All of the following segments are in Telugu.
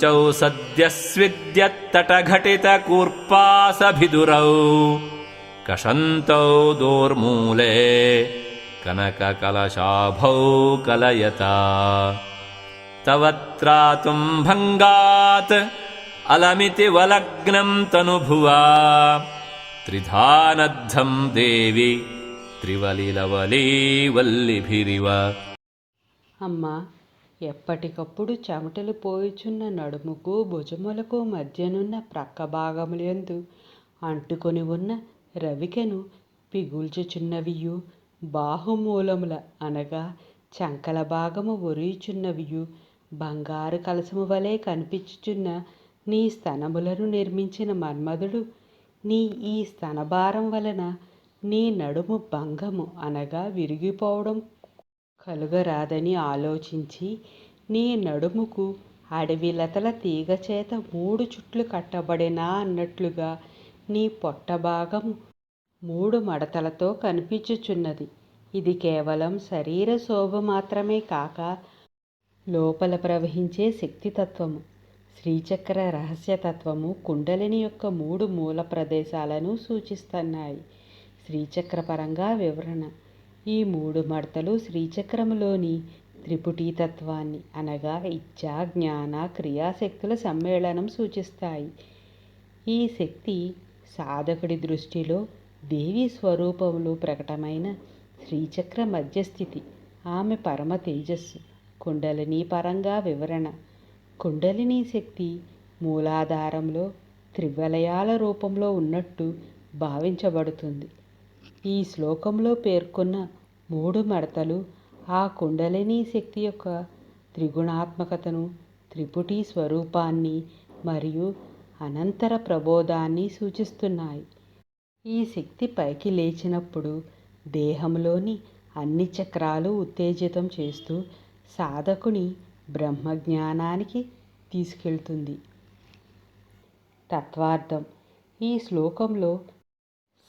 पञ्चौ सद्यः स्विद्यत्तटघटित कषन्तौ दोर्मूले कनककलशाभौ कलयता। तव त्रातुम्भङ्गात् अलमिति वलग्नम् तनुभुवा। त्रिधानद्धम् देवि त्रिवलिलवलीवल्लिभिरिव। अम्मा ఎప్పటికప్పుడు చెమటలు పోయిచున్న నడుముకు భుజములకు మధ్యనున్న ప్రక్క భాగములందు అంటుకొని ఉన్న రవికెను పిగుల్చుచున్నవియు. బాహుమూలముల అనగా చంకల భాగము ఒరియుచున్నవియు. బంగారు కలసము వలె కనిపించుచున్న నీ స్తనములను నిర్మించిన మన్మధుడు నీ ఈ స్తనభారం వలన నీ నడుము భంగము అనగా విరిగిపోవడం కలుగరాదని ఆలోచించి నీ నడుముకు అడవి లతల తీగ చేత మూడు చుట్లు కట్టబడినా అన్నట్లుగా నీ పొట్ట భాగం మూడు మడతలతో కనిపించుచున్నది. ఇది కేవలం శరీర శోభ మాత్రమే కాక లోపల ప్రవహించే శక్తితత్వము. శ్రీచక్ర రహస్యతత్వము కుండలిని యొక్క మూడు మూల ప్రదేశాలను సూచిస్తున్నాయి. శ్రీచక్రపరంగా వివరణ. ఈ మూడు మడతలు శ్రీచక్రములోని త్రిపుటీతత్వాన్ని అనగా ఇచ్చా జ్ఞాన క్రియాశక్తుల సమ్మేళనం సూచిస్తాయి. ఈ శక్తి సాధకుడి దృష్టిలో దేవి స్వరూపంలో ప్రకటమైన శ్రీచక్ర మధ్యస్థితి. ఆమె పరమ తేజస్సు కుండలిని పరంగా వివరణ. కుండలిని శక్తి మూలాధారంలో త్రివలయాల రూపంలో ఉన్నట్టు భావించబడుతుంది. ఈ శ్లోకంలో పేర్కొన్న మూడు మడతలు ఆ కుండలిని శక్తి యొక్క త్రిగుణాత్మకతను త్రిపుటి స్వరూపాన్ని మరియు అనంతర ప్రబోధాన్ని సూచిస్తున్నాయి. ఈ శక్తి పైకి లేచినప్పుడు దేహంలోని అన్ని చక్రాలు ఉత్తేజితం చేస్తూ సాధకుని బ్రహ్మజ్ఞానానికి తీసుకెళ్తుంది. తత్వార్థం. ఈ శ్లోకంలో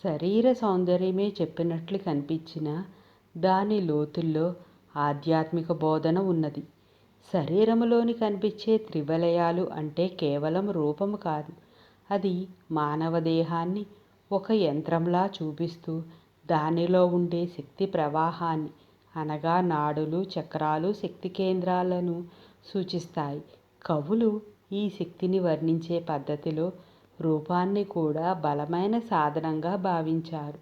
శరీర సౌందర్యమే చెప్పినట్లు కనిపించిన దాని లోతుల్లో ఆధ్యాత్మిక బోధన ఉన్నది. శరీరములోని కనిపించే త్రివలయాలు అంటే కేవలం రూపము కాదు. అది మానవ దేహాన్ని ఒక యంత్రంలా చూపిస్తూ దానిలో ఉండే శక్తి ప్రవాహాన్ని అనగా నాడులు చక్రాలు శక్తి కేంద్రాలను సూచిస్తాయి. కవులు ఈ శక్తిని వర్ణించే పద్ధతిలో రూపాన్ని కూడా బలమైన సాధనంగా భావించారు.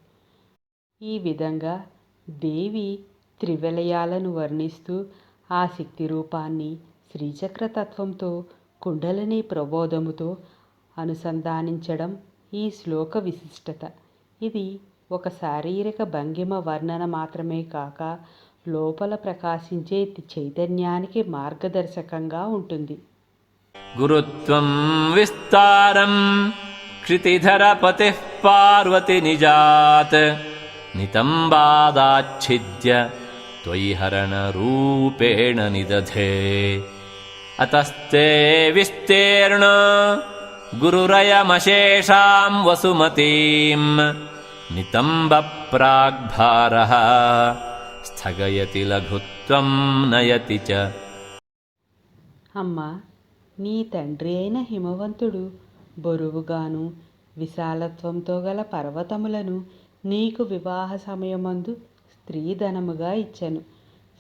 ఈ విధంగా దేవి త్రివలయాలను వర్ణిస్తూ ఆ శక్తి రూపాన్ని శ్రీచక్ర తత్వంతో కుండలిని ప్రబోధముతో అనుసంధానించడం ఈ శ్లోక విశిష్టత. ఇది ఒక శారీరక భంగిమ వర్ణన మాత్రమే కాక లోపల ప్రకాశించే చైతన్యానికి మార్గదర్శకంగా ఉంటుంది. गुरुत्वम् विस्तारम् क्षितिधरपतिः पार्वतिनिजात्। नितम्बादाच्छिद्य त्वयि हरणरूपेण निदधे। अतस्ते विस्तीर्ण गुरुरयमशेषाम् वसुमतीम्। नितम्बप्राग्भारः स्थगयति लघुत्वम् नयति च। अम्मा నీ తండ్రి అయిన హిమవంతుడు బరువుగాను విశాలత్వంతో గల పర్వతములను నీకు వివాహ సమయమందు స్త్రీధనముగా ఇచ్చను.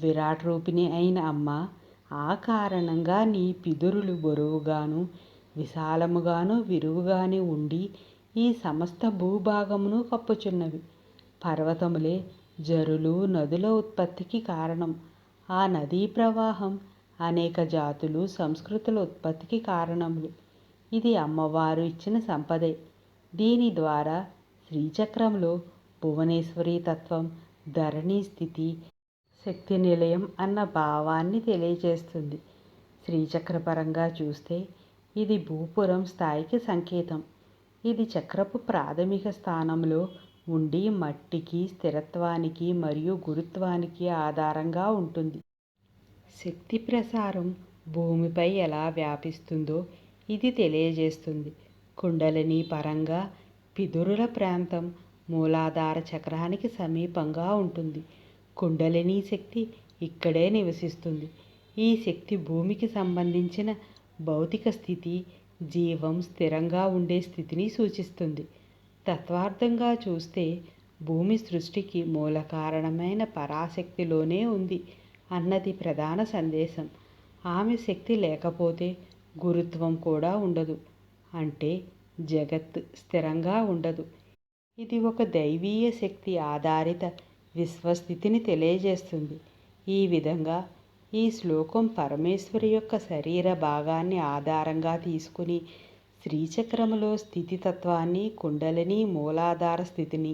విరాట్ రూపిణి అయిన అమ్మ ఆ కారణంగా నీ పిదురులు బరువుగాను విశాలముగాను విరువుగానే ఉండి ఈ సమస్త భూభాగమును కప్పుచున్నవి. పర్వతములే జరులు నదుల ఉత్పత్తికి కారణం. ఆ నదీ ప్రవాహం అనేక జాతులు సంస్కృతుల ఉత్పత్తికి కారణములు. ఇది అమ్మవారు ఇచ్చిన సంపదే. దీని ద్వారా శ్రీచక్రంలో భువనేశ్వరి తత్వం ధరణి స్థితి శక్తి నిలయం అన్న భావాన్ని తెలియజేస్తుంది. శ్రీచక్రపరంగా చూస్తే ఇది భూపురం స్థాయికి సంకేతం. ఇది చక్రపు ప్రాథమిక స్థానంలో ఉండి మట్టికి స్థిరత్వానికి మరియు గురుత్వానికి ఆధారంగా ఉంటుంది. శక్తి ప్రసారం భూమిపై ఎలా వ్యాపిస్తుందో ఇది తెలియజేస్తుంది. కుండలిని పరంగా పిదురుల ప్రాంతం మూలాధార చక్రానికి సమీపంగా ఉంటుంది. కుండలిని శక్తి ఇక్కడే నివసిస్తుంది. ఈ శక్తి భూమికి సంబంధించిన భౌతిక స్థితి జీవం స్థిరంగా ఉండే స్థితిని సూచిస్తుంది. తత్వార్థంగా చూస్తే భూమి సృష్టికి మూల కారణమైన పరాశక్తిలోనే ఉంది. అన్నది ప్రధాన సందేశం. ఆమె శక్తి లేకపోతే గురుత్వం కూడా ఉండదు. అంటే జగత్ స్థిరంగా ఉండదు. ఇది ఒక దైవీయ శక్తి ఆధారిత విశ్వస్థితిని తెలియజేస్తుంది. ఈ విధంగా ఈ శ్లోకం పరమేశ్వరి యొక్క శరీర భాగాన్ని ఆధారంగా తీసుకుని శ్రీచక్రములో స్థితితత్వాన్ని కుండలిని మూలాధార స్థితిని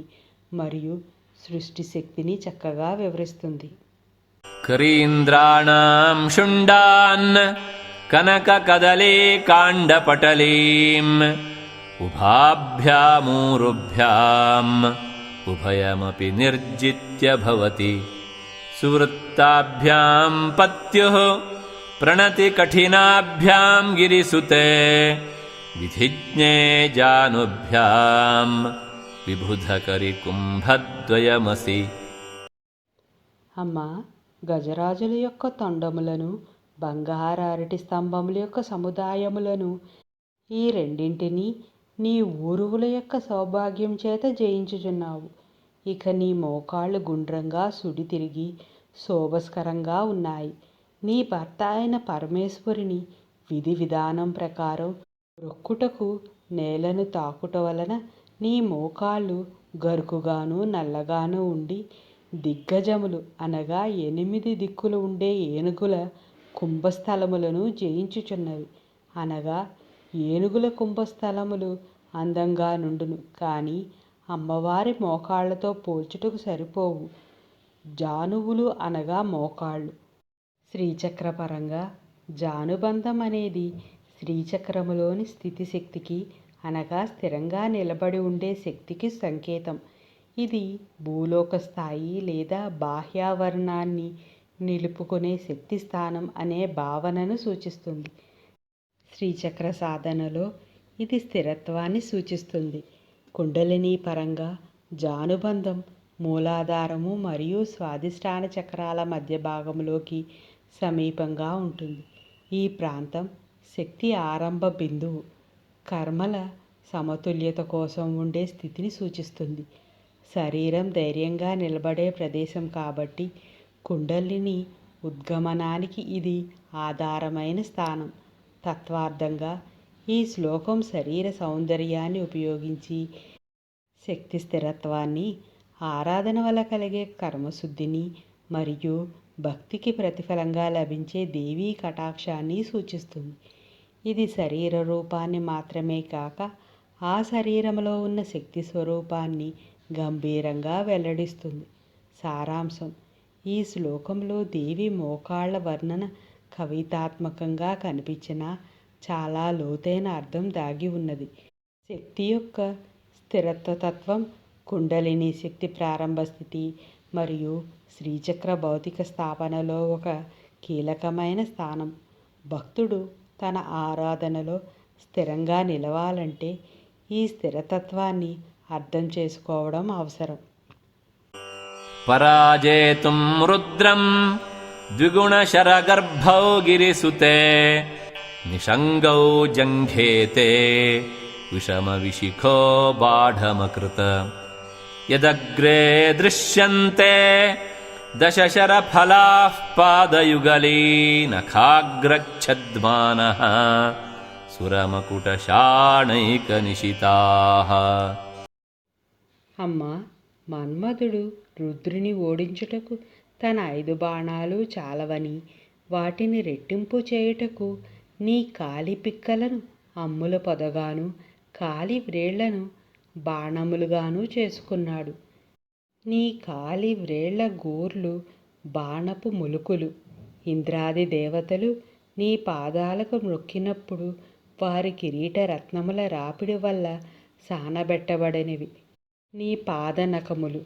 మరియు సృష్టి శక్తిని చక్కగా వివరిస్తుంది. करीन्द्राणाम् शुण्डान् कनककदली काण्डपटलीम् उभाभ्यामूरुभ्याम् उभयमपि निर्जित्य भवति। सुवृत्ताभ्याम् पत्युः प्रणतिकठिनाभ्याम् गिरिसुते विधिज्ञे जानुभ्याम् विबुधकरिकुम्भद्वयमसि। अम्मा గజరాజుల యొక్క తొండములను బంగారు అరటి స్తంభముల యొక్క సముదాయములను ఈ రెండింటినీ నీ ఊరువుల యొక్క సౌభాగ్యం చేత జయించుచున్నావు. ఇక నీ మోకాళ్ళు గుండ్రంగా సుడి తిరిగి శోభస్కరంగా ఉన్నాయి. నీ భర్త అయిన పరమేశ్వరుని విధి విధానం ప్రకారం రొక్కుటకు నేలను తాకుట వలన నీ మోకాళ్ళు గరుకుగాను నల్లగాను ఉండి దిగ్గజములు అనగా ఎనిమిది దిక్కులు ఉండే ఏనుగుల కుంభస్థలములను జయించుచున్నవి. అనగా ఏనుగుల కుంభస్థలములు అందంగా నుండును కానీ అమ్మవారి మోకాళ్ళతో పోల్చుటకు సరిపోవు. జానువులు అనగా మోకాళ్ళు. శ్రీచక్రపరంగా జానుబంధం అనేది శ్రీచక్రములోని స్థితిశక్తికి అనగా స్థిరంగా నిలబడి ఉండే శక్తికి సంకేతం. ఇది భూలోక స్థాయి లేదా బాహ్యావరణాన్ని నిలుపుకునే శక్తి స్థానం అనే భావనను సూచిస్తుంది. శ్రీచక్ర సాధనలో ఇది స్థిరత్వాన్ని సూచిస్తుంది. కుండలిని పరంగా జానుబంధం మూలాధారము మరియు స్వాదిష్టాన చక్రాల మధ్య భాగంలోకి సమీపంగా ఉంటుంది. ఈ ప్రాంతం శక్తి ఆరంభ బిందువు కర్మల సమతుల్యత కోసం ఉండే స్థితిని సూచిస్తుంది. శరీరం ధైర్యంగా నిలబడే ప్రదేశం కాబట్టి కుండలిని ఉద్గమనానికి ఇది ఆధారమైన స్థానం. తత్వార్థంగా ఈ శ్లోకం శరీర సౌందర్యాన్ని ఉపయోగించి శక్తి స్థిరత్వాన్ని ఆరాధన వల్ల కలిగే కర్మశుద్ధిని మరియు భక్తికి ప్రతిఫలంగా లభించే దేవీ కటాక్షాన్ని సూచిస్తుంది. ఇది శరీర రూపాన్ని మాత్రమే కాక ఆ శరీరంలో ఉన్న శక్తి స్వరూపాన్ని గంభీరంగా వెల్లడిస్తుంది. సారాంశం ఈ శ్లోకంలో దేవి మోకాళ్ళ వర్ణన కవితాత్మకంగా కనిపించినా చాలా లోతైన అర్థం దాగి ఉన్నది. శక్తి యొక్క స్థిరత్వతత్వం కుండలిని శక్తి ప్రారంభ స్థితి మరియు శ్రీచక్ర భౌతిక స్థాపనలో ఒక కీలకమైన స్థానం. భక్తుడు తన ఆరాధనలో స్థిరంగా నిలవాలంటే ఈ స్థిరతత్వాన్ని అర్థం చేసుకోవడం అవసరం पराजेतुम् रुद्रम् द्विगुणशरगर्भौ गिरिसुते निषङ्गौ जङ्घेते विषमविशिखो बाढमकृत यदग्रे दृश्यन्ते दशशरफलाः पादयुगली नखाग्रच्छद्मानः सुरमकुटशाणैकनिशिताः అమ్మ మన్మధుడు రుద్రుని ఓడించుటకు తన ఐదు బాణాలు చాలవని వాటిని రెట్టింపు చేయుటకు నీ కాలి పిక్కలను అమ్ముల పొదగాను కాలి వ్రేళ్ళను బాణములుగాను చేసుకున్నాడు. నీ కాలి వ్రేళ్ళ గోర్లు బాణపు ములుకులు. ఇంద్రాది దేవతలు నీ పాదాలకు మొక్కినప్పుడు వారి కిరీట రత్నముల రాపిడి వల్ల సానబెట్టబడినవి. నీ పాదనఖములు.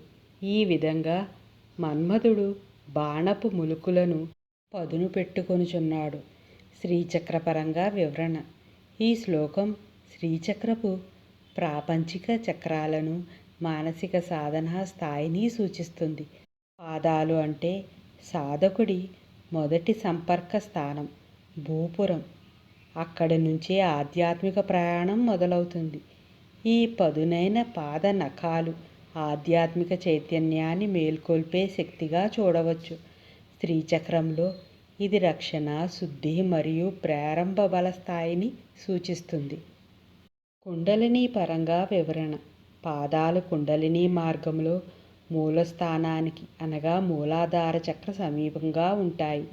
ఈ విధంగా మన్మధుడు బాణపు ములుకులను పదును పెట్టుకొనుచున్నాడు. శ్రీచక్రపరంగా వివరణ. ఈ శ్లోకం శ్రీచక్రపు ప్రాపంచిక చక్రాలను మానసిక సాధన స్థాయిని సూచిస్తుంది. పాదాలు అంటే సాధకుడి మొదటి సంపర్క స్థానం భూపురం. అక్కడి నుంచే ఆధ్యాత్మిక ప్రయాణం మొదలవుతుంది. ఈ పదునైన పాద నఖాలు ఆధ్యాత్మిక చైతన్యాన్ని మేల్కొల్పే శక్తిగా చూడవచ్చు. స్త్రీచక్రంలో ఇది రక్షణ శుద్ధి మరియు ప్రారంభ బల స్థాయిని సూచిస్తుంది. కుండలిని పరంగా వివరణ. పాదాలు కుండలిని మార్గంలో మూలస్థానానికి అనగా మూలాధార చక్ర సమీపంగా ఉంటాయి.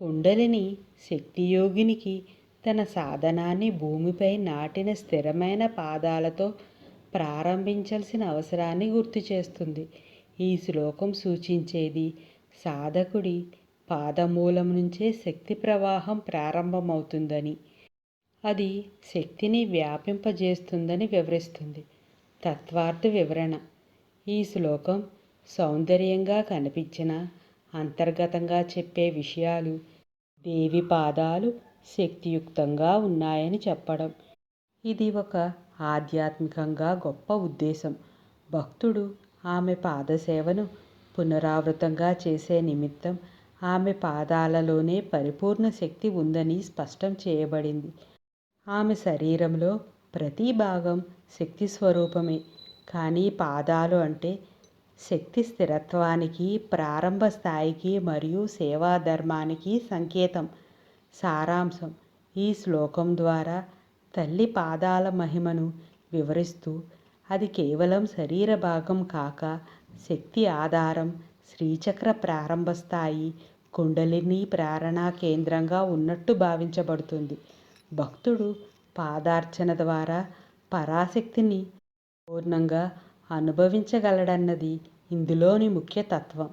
కుండలిని శక్తియోగినికి తన సాధనాన్ని భూమిపై నాటిన స్థిరమైన పాదాలతో ప్రారంభించాల్సిన అవసరాన్ని గుర్తు చేస్తుంది. ఈ శ్లోకం సూచించేది సాధకుడి పాదమూలం నుంచే శక్తి ప్రవాహం ప్రారంభమవుతుందని అది శక్తిని వ్యాపింపజేస్తుందని వివరిస్తుంది. తత్వార్థ వివరణ. ఈ శ్లోకం సౌందర్యంగా కనిపించిన అంతర్గతంగా చెప్పే విషయాలు దేవి పాదాలు శక్తియుక్తంగా ఉన్నాయని చెప్పడం. ఇది ఒక ఆధ్యాత్మికంగా గొప్ప ఉద్దేశం. భక్తుడు ఆమె పాదసేవను పునరావృతంగా చేసే నిమిత్తం ఆమె పాదాలలోనే పరిపూర్ణ శక్తి ఉందని స్పష్టం చేయబడింది. ఆమె శరీరంలో ప్రతి భాగం శక్తి స్వరూపమే కానీ పాదాలు అంటే శక్తి స్థిరత్వానికి ప్రారంభ స్థాయికి మరియు సేవా ధర్మానికి సంకేతం. సారాంశం. ఈ శ్లోకం ద్వారా తల్లి పాదాల మహిమను వివరిస్తూ అది కేవలం శరీర భాగం కాక శక్తి ఆధారం శ్రీచక్ర ప్రారంభ స్థాయి కుండలిని ప్రేరణా కేంద్రంగా ఉన్నట్టు భావించబడుతుంది. భక్తుడు పాదార్చన ద్వారా పరాశక్తిని పూర్ణంగా అనుభవించగలడన్నది ఇందులోని ముఖ్య తత్వం.